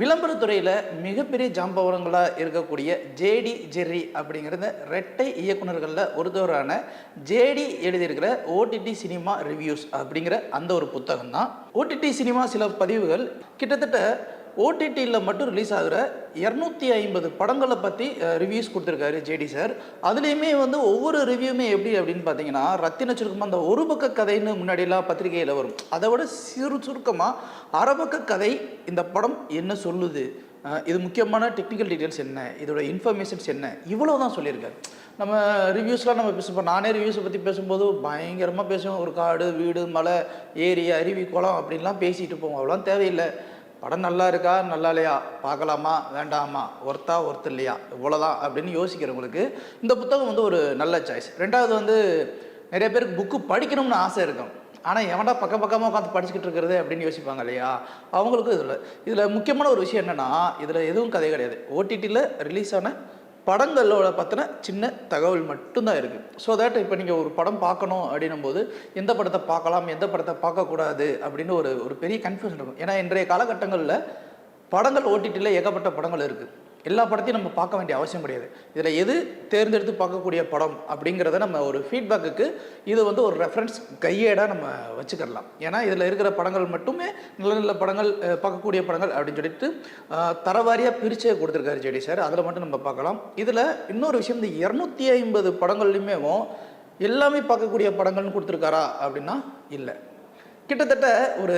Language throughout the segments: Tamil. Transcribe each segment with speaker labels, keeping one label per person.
Speaker 1: விளம்பரத்துறையில் மிகப்பெரிய ஜாம்பவரங்களாக இருக்கக்கூடிய ஜேடி ஜெர்ரி அப்படிங்கிறத ரெட்டை இயக்குனர்களில் ஒருத்தவரான ஜேடி எழுதியிருக்கிற ஓடிடி சினிமா ரிவ்யூஸ் அப்படிங்கிற அந்த ஒரு புத்தகம் தான் ஓடிடி சினிமா சில பதிவுகள் கிட்டத்தட்ட ஓடிடியில் மட்டும் ரிலீஸ் ஆகிற இரநூத்தி ஐம்பது படங்களை பற்றி ரிவ்யூஸ் கொடுத்துருக்காரு ஜேடி சார். அதுலேயுமே வந்து ஒவ்வொரு ரிவ்யூமே எப்படி அப்படின்னு பார்த்தீங்கன்னா ரத்தின சுருக்கமாக அந்த ஒரு பக்க கதைன்னு முன்னாடியெல்லாம் பத்திரிகையில் வரும். அதை விட சிறு சுருக்கமாக அரபக்க கதை இந்த படம் என்ன சொல்லுது? இது முக்கியமான டெக்னிக்கல் டீட்டெயில்ஸ் என்ன? இதோட இன்ஃபர்மேஷன்ஸ் என்ன? இவ்வளோ தான் சொல்லியிருக்காரு. நம்ம ரிவ்யூஸ்லாம் நம்ம பேசுவோம் நானே ரிவ்யூஸை பற்றி பேசும்போது பயங்கரமாக பேசுவோம் ஒரு காடு வீடு மலை ஏரி அருவி குளம் அப்படின்லாம் பேசிகிட்டு போவோம். அவ்வளோலாம் தேவையில்லை. படம் நல்லா இருக்கா நல்லா இல்லையா பார்க்கலாமா? வேண்டாமா? ஒர்த்தா ஒர்த் இல்லையா? இவ்வளோதான் அப்படின்னு யோசிக்கிறவங்களுக்கு இந்த புத்தகம் வந்து ஒரு நல்ல சாய்ஸ் ரெண்டாவது வந்து நிறைய பேருக்கு புக்கு படிக்கணும்னு ஆசை இருக்கும். ஆனால் எவன்டா பக்கம் பக்கமாக உட்காந்து படிச்சுக்கிட்டு இருக்கிறது அப்படின்னு யோசிப்பாங்க இல்லையா? அவங்களுக்கும் இதில் இதில் முக்கியமான ஒரு விஷயம் என்னென்னா இதில் எதுவும் கதை கிடையாது. ஓடிடியில் ரிலீஸ் ஆன படங்களோட பற்றின சின்ன தகவல் மட்டும்தான் இருக்குது ஸோ தட் இப்போ நீங்கள் ஒரு படம் பார்க்கணும் அப்படின்னும் போது எந்த படத்தை பார்க்கலாம் எந்த படத்தை பார்க்கக்கூடாது அப்படின்னு ஒரு ஒரு பெரிய கன்ஃபியூஷன் இருக்கும். ஏன்னா இன்றைய காலகட்டங்களில் படங்கள் ஓடிடியில் ஏகப்பட்ட படங்கள் இருக்குது எல்லா படத்தையும் நம்ம பார்க்க வேண்டிய அவசியம் கிடையாது. இதில் எது தேர்ந்தெடுத்து பார்க்கக்கூடிய படம் அப்படிங்கிறத நம்ம ஒரு ஃபீட்பேக்குக்கு இது வந்து ஒரு ரெஃபரன்ஸ் கையேடாக நம்ம வச்சுக்கிடலாம் ஏன்னா இதில் இருக்கிற படங்கள் மட்டுமே நல்ல நல்ல படங்கள் பார்க்கக்கூடிய படங்கள் அப்படின்னு சொல்லிட்டு தரவாரியாக பிரிச்சே கொடுத்துருக்காரு ஜெடி சார். அதில் மட்டும் நம்ம பார்க்கலாம். இதில் இன்னொரு விஷயம் இந்த இரநூத்தி ஐம்பது படங்கள்லையுமே எல்லாமே பார்க்கக்கூடிய படங்கள்னு கொடுத்துருக்காரா அப்படின்னா இல்லை. கிட்டத்தட்ட ஒரு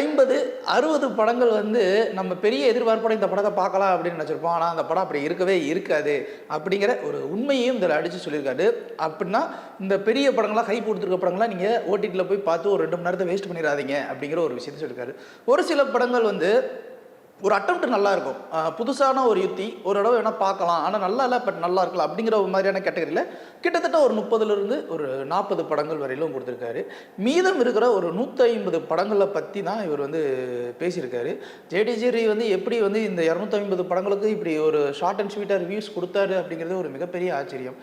Speaker 1: ஐம்பது அறுபது படங்கள் வந்து நம்ம பெரிய எதிர்பார்ப்போட இந்த படத்தை பார்க்கலாம் அப்படின்னு நினச்சிருப்போம். ஆனால் அந்த படம் அப்படி இருக்கவே இருக்காது. அப்படிங்கிற ஒரு உண்மையையும் இதில் அடித்து சொல்லியிருக்காரு. அப்படின்னா இந்த பெரிய படங்களாக கை கொடுத்துருக்க படங்களாம் நீங்கள் ஓடிடியில் போய் பார்த்து ஒரு ரெண்டு மணி நேரத்தை வேஸ்ட் பண்ணிடாதீங்க அப்படிங்கிற ஒரு விஷயத்த சொல்லியிருக்காரு. ஒரு சில படங்கள் வந்து ஒரு அட்டம்ப்ட் நல்லா இருக்கும். புதுசான ஒரு யுத்தி ஒரு தடவை வேணால் பார்க்கலாம். ஆனால் நல்லா இல்லை பட் நல்லா இருக்கலாம் அப்படிங்கிற ஒரு மாதிரியான கேட்டகரியில் கிட்டத்தட்ட ஒரு முப்பதுலேருந்து ஒரு நாற்பது படங்கள் வரையிலும் கொடுத்துருக்காரு. மீதம் இருக்கிற ஒரு நூற்றி ஐம்பது படங்களை பற்றி தான் இவர் வந்து பேசியிருக்காரு. ஜேடிஜேரி வந்து எப்படி வந்து இந்த இரநூத்தி ஐம்பது படங்களுக்கு இப்படி ஒரு ஷார்ட் அண்ட் ஸ்வீட்டாக ரிவ்யூஸ் கொடுத்தாரு அப்படிங்கிறது ஒரு மிகப்பெரிய ஆச்சரியம்.